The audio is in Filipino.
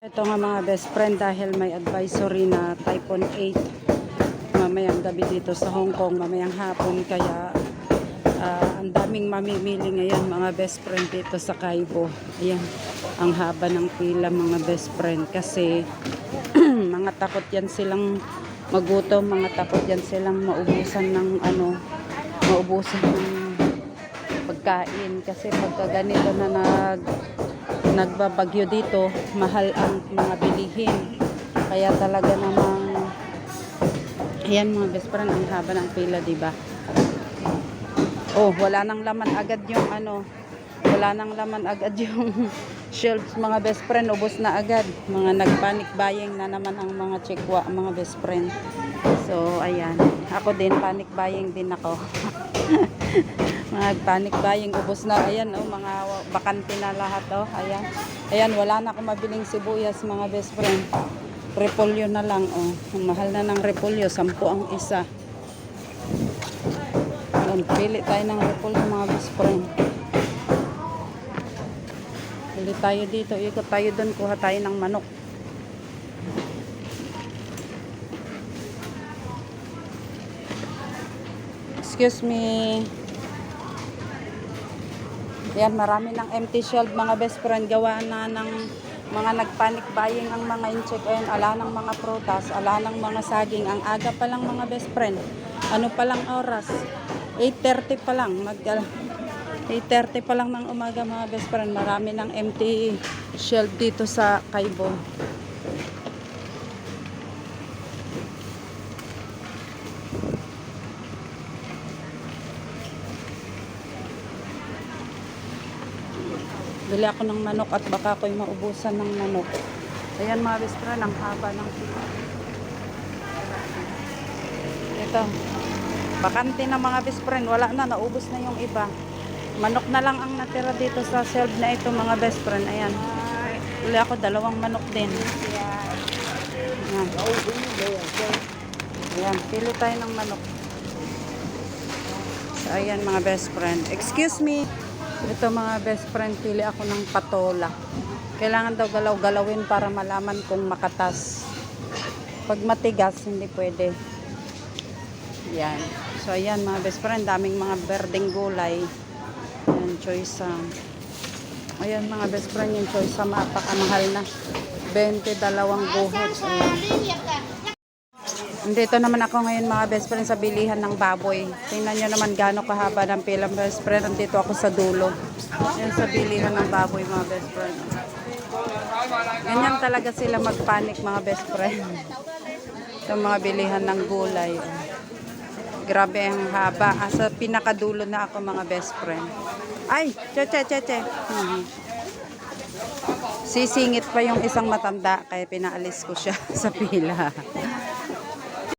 Ito nga mga best friend dahil may advisory na Typhoon 8 mamayang gabi dito sa Hong Kong, mamayang hapon. Kaya ah, ang daming mamimili ngayon mga best friend dito sa Kaibo. Ayan, ang haba ng pila mga best friend. Kasi mga takot yan silang magutom, mga takot yan silang maubusan ng ano, maubusan ng pagkain. Kasi pagka ganito na nag nagbabagyo dito, mahal ang mga bilihin. Kaya talaga namang Ayan mga best friend, ang haba ng pila, di ba? Oh, wala nang laman agad yung ano, wala nang laman agad yung shelves mga best friend, ubos na agad. Mga nagpanic buying na naman ang mga chikwa, mga best friend. So, ayan. Ako din, panic buying din ako. mga panic buying, ubos na. Ayan, oh, mga bakante na lahat, oh. Ayan. Ayan, wala na akong mabiling sibuyas, mga best friend. Repolyo na lang, oh. Ang mahal na ng repolyo, sampu ang isa. Ayan, pili tayo ng repolyo, mga best friend. Pili tayo dito, ikot tayo doon, kuha tayo ng manok. Excuse me. Yan, marami ng empty shelf mga best friend. Gawa na ng mga nagpanic buying ang mga incheck. Ayun, ala ng mga prutas, ala ng mga saging. Ang aga pa lang mga best friend. Ano pa lang oras? 8.30 pa lang. Mag, 8.30 pa lang ng umaga mga best friend. Marami ng empty shelf dito sa Kaibo. Bili ako ng manok at baka ako'y maubusan ng manok. Ayan mga best friend, ang haba ng pila. Ito. Bakante na mga best friend. Wala na, naubos na yung iba. Manok na lang ang natira dito sa shelf na ito mga best friend. Ayan. Bili ako dalawang manok din. Ayan. Ayan, pili tayo ng manok. So, ayan mga best friend. Excuse me. Ito mga best friend, pili ako ng patola. Kailangan daw galaw-galawin para malaman kung makatas. Pag matigas, hindi pwede. Yan. So, ayan mga best friend, daming mga berdeng gulay. Ayan, choice um, Ayan mga best friend, yung choice sa mapakamahal na. 20 dalawang buhot. Ayan. Dito naman ako ngayon mga best friend sa bilihan ng baboy. Tingnan nyo naman gaano kahaba ng pila best friend. Nandito ako sa dulo. Yan sa bilihan ng baboy mga best friend. Ganyan talaga sila magpanik mga best friend. Sa mga bilihan ng gulay. Grabe ang haba. Ah, sa pinakadulo na ako mga best friend. Ay, cheche, cheche. Mhm. Sisingit pa yung isang matanda kaya pinaalis ko siya sa pila.